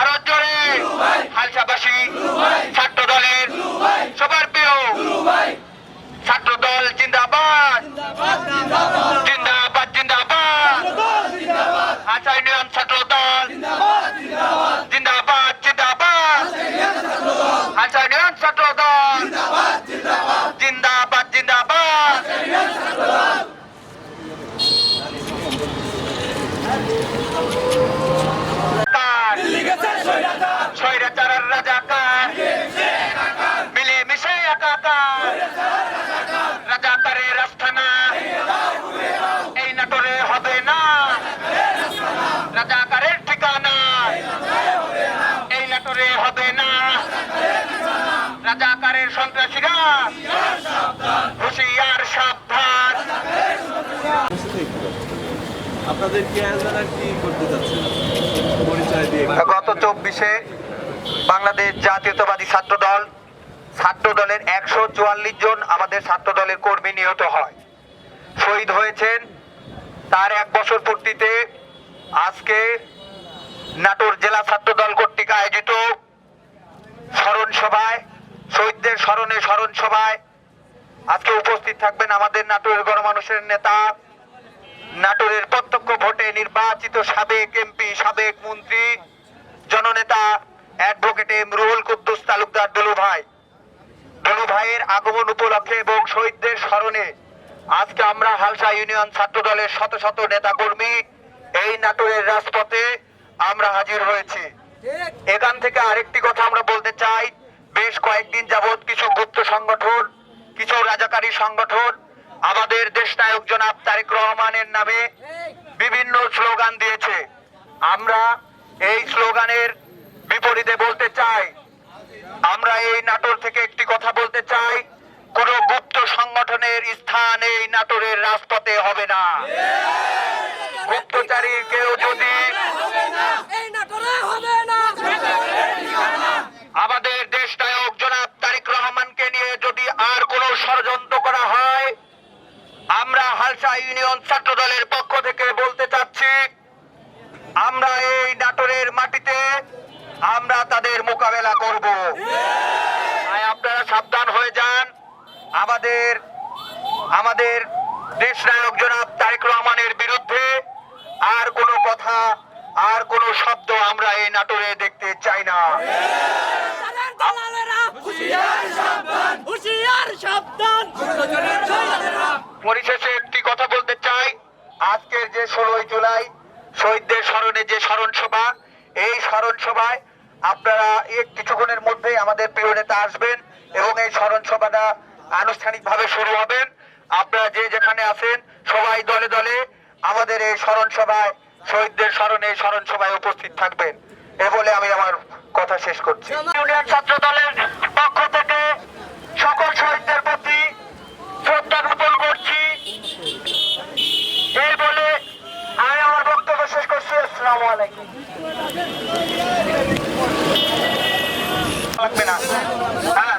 আরও জোরে। হালসাবাসী ছাত্র দলের সবার প্রিয় ছাত্র দল জিন্দাবাদ জিন্দাবাদ জিন্দাবাদ আশা ইউনিয়ন ছাত্র দল জিন্দাবাদ জিন্দাবাদ আশা ইউনিয়ন ছাত্র দল জিন্দাবাদ জিন্দাবাদ কার স্বৈরাচারের রাজাকার মিলে মিশে একাকার রাজাকারের আস্থানা এই নাটোরে হবে না রাজাকারের ঠিকানা এই নাটোরে হবে না। রাজাকারের সন্ত্রাসীরা হুশিয়ার সাবধান। আপনাদের কি করতে চাচ্ছেন? পরিচয় দিয়ে গত চব্বিশে বাংলাদেশ জাতীয়তাবাদী ছাত্র দল ছাত্র দলের একশো চুয়াল্লিশ জন আমাদের ছাত্র দলের কর্মী নিহত হয়। শহীদ হয়েছেন তার এক বছর পূর্তিতে আজকে নাটোর জেলা ছাত্র দল কর্তৃক আয়োজিত স্মরণ সভায়, শহীদদের স্মরণে স্মরণ সভায় আজকে উপস্থিত থাকবেন আমাদের নাটোরের গণমানুষের নেতা, নাটোরের প্রত্যক্ষ ভোটে নির্বাচিত সাবেক এমপি সাবেক মন্ত্রী, জননেতা অ্যাডভোকেট এম রুহুল কুদ্দুস তালুকদার দলু ভাই। দলু ভাইয়ের আগমন উপলক্ষে এবং শহীদদের স্মরণে আজকে আমরা হালসা ইউনিয়ন ছাত্র দলের শত শত নেতা কর্মী এই নাটোরের রাজপথে আমরা হাজির হয়েছি। এখান থেকে আরেকটি কথা আমরা বলতে চাই। বেশ কয়েকদিন যাবৎ কিছু গুপ্ত সংগঠন, কিছু রাজাকারী সংগঠন, আমাদের দেশ নায়ক জনাব তারেক রহমানের নামে বিভিন্ন স্লোগান দিয়েছে। আমরা এই স্লোগানের বিপরীতে বলতে চাই, আমরা এই নাটোর থেকে একটি কথা বলতে চাই, কোন গুপ্ত সংগঠনের স্থান এই নাটোরের রাজপথে হবে না। গুপ্তচারী কেউ যদি এই নাটোরে হবে না আমাদের দেশ নায়ক জনাব তারেক রহমানকে নিয়ে যদি আর কোনো ষড়যন্ত্র করা হয়। আমরা হালসা ইউনিয়ন ছাত্র দলের পক্ষ থেকে বলতে চাচ্ছি, আমরা এই নাটোরের মাটিতে, আমরা তাদের মোকাবেলা করব। আপনারা সাবধান হয়ে যান। আমাদের আমাদের দেশ নায়ক জনাব তারেক রহমানের বিরুদ্ধে আর কোনো কথা, আর কোনো শব্দ আমরা এই নাটোরে দেখতে চাই না সাধারণ দালালেরা হুশিয়ার সাবধান হুশিয়ার সাবধান পরিশেষে একটি কথা বলতে চাই। আজকের যে ষোলোই জুলাই শহীদদের স্মরণে যে স্মরণ সভা এই স্মরণ সভায় আপনারা এক কিছুক্ষণের মধ্যেই আমাদের প্রিয় নেতা আসবেন এবং এই স্মরণ সভাটা আনুষ্ঠানিকভাবে শুরু হবেন। আপনারা যে যেখানে আছেন সবাই দলে দলে আমাদের এই স্মরণ সভায় শহীদদের স্মরণে এই স্মরণ সভায় উপস্থিত থাকবেন। এ বলে আমি আমার কথা শেষ করছি। ইউনিয়ন ছাত্র দলের পক্ষ থেকে সকল শহীদদের প্রতি শ্রদ্ধা জ্ঞাপন করছি এই বলে আমি আমার বক্তব্য শেষ করছি আসসালামু আলাইকুম লাগবে না। হ্যাঁ